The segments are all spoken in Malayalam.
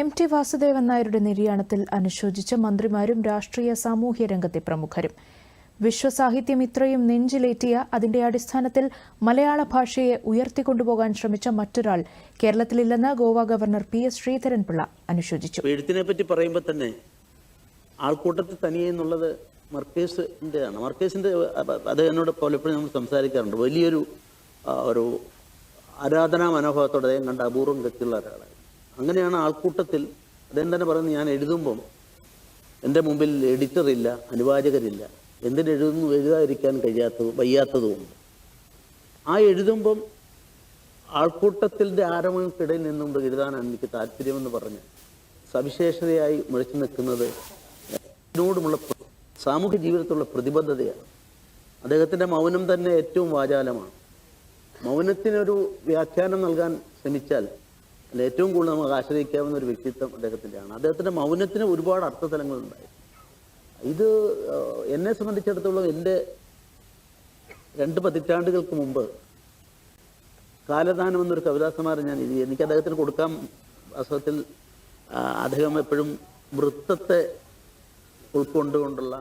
എം ടി വാസുദേവൻ നായരുടെ നിര്യാണത്തിൽ അനുശോചിച്ച മന്ത്രിമാരും രാഷ്ട്രീയ സാമൂഹ്യ രംഗത്തെ പ്രമുഖരും. വിശ്വസാഹിത്യം ഇത്രയും നെഞ്ചിലേറ്റിയ അതിന്റെ അടിസ്ഥാനത്തിൽ മലയാള ഭാഷയെ ഉയർത്തിക്കൊണ്ടുപോകാൻ ശ്രമിച്ച മറ്റൊരാൾ കേരളത്തിലില്ലെന്ന് Goa governor P S Sreedharan Pillai അനുശോചിച്ചു. എഴുത്തിനെ പറ്റി പറയുമ്പോൾ തന്നെ ആൾക്കൂട്ടത്തിൽ തനിയെ എന്നുള്ളത് മർക്കേസിന്റെ ആണ് മർക്കേസിന്റെ അത് എന്നോട് പലപ്പോഴും നമ്മൾ സംസാരിക്കാറുണ്ട്. വലിയൊരു ഒരു ആരാധനാ മനോഭാവത്തോടെ കണ്ട അപൂർവം ഗതിയുള്ള ഒരാളാണ് അങ്ങനെയാണ് ആൾക്കൂട്ടത്തിൽ അദ്ദേഹം തന്നെ പറയുന്നത് ഞാൻ എഴുതുമ്പം എന്റെ മുമ്പിൽ എഡിറ്റർ ഇല്ല അനുവാചകരില്ല. എന്തിനെഴുതുന്നു എഴുതാതിരിക്കാൻ കഴിയാത്തതും വയ്യാത്തതുമുണ്ട് ആ എഴുതുമ്പം ആൾക്കൂട്ടത്തിന്റെ ആരവങ്ങൾക്കിടയിൽ നിന്നുകൊണ്ട് എഴുതാനാണ് എനിക്ക് താല്പര്യമെന്ന് പറഞ്ഞ് സവിശേഷതയായി മുഴച്ചു നിൽക്കുന്നത് ഇതിനോടുമുള്ള സാമൂഹ്യ ജീവിതത്തിലുള്ള പ്രതിബദ്ധതയാണ്. അദ്ദേഹത്തിന്റെ മൗനം തന്നെ ഏറ്റവും വാചാലമാണ്. മൗനത്തിനൊരു വ്യാഖ്യാനം നൽകാൻ ശ്രമിച്ചാൽ ഏറ്റവും കൂടുതൽ നമുക്ക് ആശ്രയിക്കാവുന്ന ഒരു വ്യക്തിത്വം അദ്ദേഹത്തിന്റെയാണ്. അദ്ദേഹത്തിന്റെ മൗനത്തിന് ഒരുപാട് അർത്ഥതലങ്ങളുണ്ടായി. ഇത് എന്നെ സംബന്ധിച്ചിടത്തോളം എന്റെ രണ്ട് പതിറ്റാണ്ടുകൾക്ക് മുമ്പ് കാലദാനം എന്നൊരു കവിതാസമാരം ഞാൻ എഴുതി. എനിക്ക് അദ്ദേഹത്തിന് കൊടുക്കാൻ വാസ്തവത്തിൽ അദ്ദേഹം എപ്പോഴും വൃത്തത്തെ ഉൾക്കൊണ്ടുകൊണ്ടുള്ള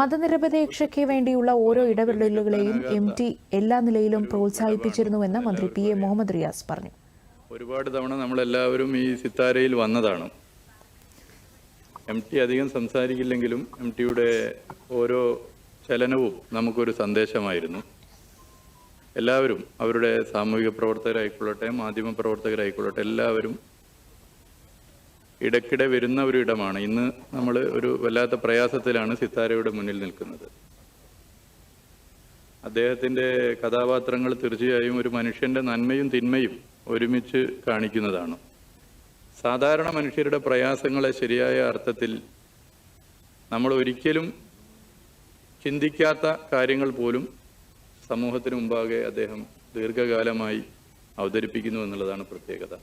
മതനിരപേക്ഷയ്ക്ക് വേണ്ടിയുള്ള ഓരോ ഇടപെടലുകളെയും എം ടി എല്ലാ നിലയിലും പ്രോത്സാഹിപ്പിച്ചിരുന്നുവെന്ന് മന്ത്രി പി എ മുഹമ്മദ് റിയാസ് പറഞ്ഞു. ഒരുപാട് തവണ നമ്മളെല്ലാവരും ഈ സിത്താരയിൽ വന്നതാണ്. എം ടി അധികം സംസാരിക്കില്ലെങ്കിലും എം ടിയുടെ ഓരോ ചലനവും നമുക്കൊരു സന്ദേശമായിരുന്നു. എല്ലാവരും അവരുടെ സാമൂഹിക പ്രവർത്തകരായിക്കൊള്ളട്ടെ മാധ്യമ പ്രവർത്തകരായിക്കൊള്ളട്ടെ എല്ലാവരും ഇടയ്ക്കിടെ വരുന്ന ഒരു ഇടമാണ്. ഇന്ന് നമ്മൾ ഒരു വല്ലാത്ത പ്രയാസത്തിലാണ് സിത്താരയുടെ മുന്നിൽ നിൽക്കുന്നത്. അദ്ദേഹത്തിന്റെ കഥാപാത്രങ്ങൾ തീർച്ചയായും ഒരു മനുഷ്യന്റെ നന്മയും തിന്മയും ഒരുമിച്ച് കാണിക്കുന്നതാണ്. സാധാരണ മനുഷ്യരുടെ പ്രയാസങ്ങളെ ശരിയായ അർത്ഥത്തിൽ നമ്മൾ ഒരിക്കലും ചിന്തിക്കാത്ത കാര്യങ്ങൾ പോലും സമൂഹത്തിന് മുമ്പാകെ അദ്ദേഹം ദീർഘകാലമായി അവതരിപ്പിക്കുന്നു എന്നുള്ളതാണ് പ്രത്യേകത.